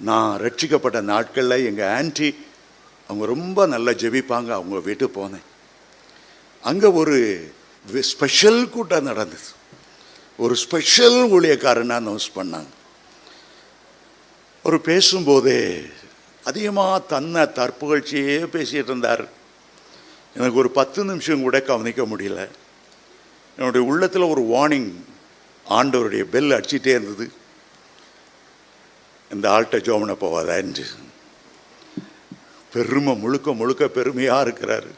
நான் ரட்சிக்கப்பட்ட நாட்களில் எங்கள் ஆன்டி அவங்க ரொம்ப நல்லா ஜெபிப்பாங்க. அவங்க வீட்டுக்கு போனேன். அங்கே ஒரு ஸ்பெஷல் கூட்டம் நடந்தது. ஒரு ஸ்பெஷல் ஊழியக்காரனை அனௌன்ஸ் பண்ணாங்க. அவர் பேசும்போதே அதிகமாக தன்னை தற்புகழ்ச்சியே பேசிகிட்டு இருந்தார். எனக்கு ஒரு பத்து நிமிஷம் கூட கவனிக்க முடியல. என்னுடைய உள்ளத்தில் ஒரு வார்னிங் ஆண்டவருடைய பெல் அடிச்சிட்டே இருந்தது. இந்த ஆள்கிட்ட ஜோமனை போவாதான்னு பெருமை முழுக்க முழுக்க பெருமையாக இருக்கிறாரு.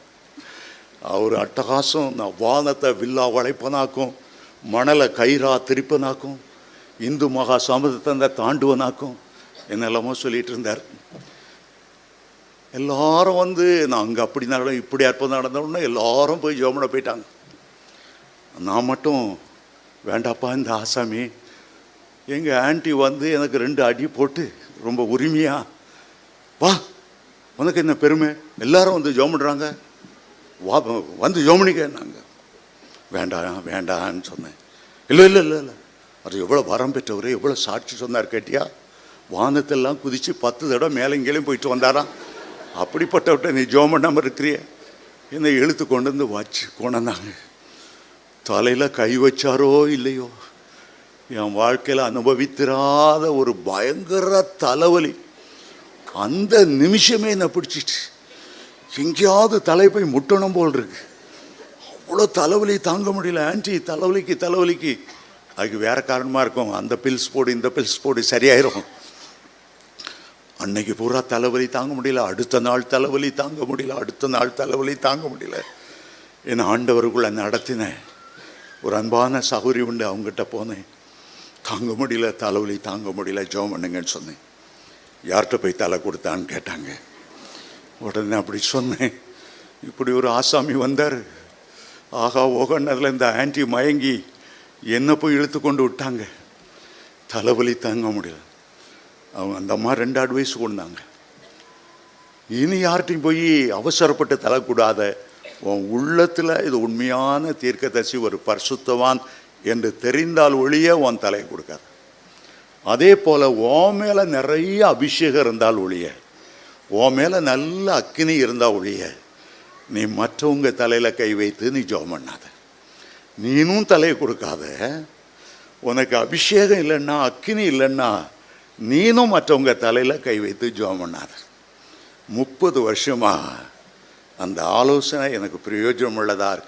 அவர் அட்டகாசம் நான் வானத்தை வில்லா வளைப்பனாக்கும் மணலை கயிறா திருப்பனாக்கும் இந்து மகா சமுதத்தை தாண்டுவனாக்கும் என்னெல்லாமோ சொல்லிகிட்டு இருந்தார். எல்லாரும் வந்து நான் அங்கே அப்படி நடந்தோம் இப்படி அற்புதம் நடந்தோடனே எல்லாரும் போய் ஜோமனை போயிட்டாங்க. நான் மட்டும் வேண்டாப்பா இந்த ஆசாமி எங்கள் ஆண்டி வந்து எனக்கு ரெண்டு அடி போட்டு ரொம்ப உரிமையா வா உனக்கு என்ன பெருமை? எல்லாரும் வந்து ஜோம் பண்ணுறாங்க வா வந்து ஜோமனிக்கன்னாங்க. வேண்டாம் வேண்டான்னு சொன்னேன். இல்லை இல்லை இல்லை இல்லை. அது எவ்வளோ வரம் பெற்றவர் எவ்வளோ சாட்சி சொன்னார் கேட்டியா? வானத்தெல்லாம் குதித்து பத்து தடவை மேலே இங்கேயும் போயிட்டு வந்தாராம். அப்படிப்பட்டவட்ட நீ ஜோம் பண்ணாமல் இருக்கிறிய? என்னை இழுத்து கொண்டு வந்து வச்சு கொண்டாந்தாங்க தலையில் கை வச்சாரோ இல்லையோ? என் வாழ்க்கையில் அனுபவித்திராத ஒரு பயங்கர தலைவலி. அந்த நிமிஷமே என்னை பிடிச்சிட்டு எங்கேயாவது தலை போய் முட்டணும் போல் இருக்கு. அவ்வளோ தலைவலி தாங்க முடியல ஆன்ட்டி தலைவலிக்கு தலைவலிக்கு. அதுக்கு வேறு காரணமாக இருக்கும் அந்த பில்ஸ் போடு இந்த பில்ஸ் போடு சரியாயிரும். அன்னைக்கு பூரா தலைவலி தாங்க முடியல அடுத்த நாள் தலைவலி தாங்க முடியல அடுத்த நாள் தலைவலி தாங்க முடியல. என் ஆண்டவருக்குள்ள நடத்தினேன் ஒரு அன்பான சகுரி உண்டு அவங்ககிட்ட போனேன். தாங்க முடியல தலைவலி தாங்க முடியல ஜோம் பண்ணுங்கன்னு சொன்னேன். யார்கிட்ட போய் தலை கொடுத்தான்னு கேட்டாங்க. உடனே அப்படி சொன்னேன். இப்படி ஒரு ஆசாமி வந்தார். ஆகா ஓகன்னதில் இந்த ஆன்ட்டி மயங்கி என்னை போய் இழுத்து கொண்டு விட்டாங்க. தலைவலி தாங்க முடியல. அவங்க அந்த அம்மா ரெண்டு அட்வைஸ் கொண்டாங்க இனி யார்கிட்டையும் போய் அவசரப்பட்டு தரக்கூடாத உன் உள்ளத்தில் இது உண்மையான தீர்க்கதரிசி ஒரு பரிசுத்தவான் என்று தெரிந்தால் ஒழிய உன் தலையை கொடுக்காது. அதே போல் ஓ மேலே நிறைய அபிஷேகம் இருந்தால் ஒழிய ஓ மேலே நல்ல அக்கினி இருந்தால் ஒழிய நீ மற்றவங்க தலையில் கை வைத்து நீ ஜோம் பண்ணாத. நீனும் தலையை கொடுக்காத. உனக்கு அபிஷேகம் இல்லைன்னா அக்கினி இல்லைன்னா நீனும் மற்றவங்க தலையில் கை வைத்து ஜோம் பண்ணாத. முப்பது வருஷமாக அந்த ஆலோசனை எனக்கு பிரயோஜனம் உள்ளதாக இருக்கு.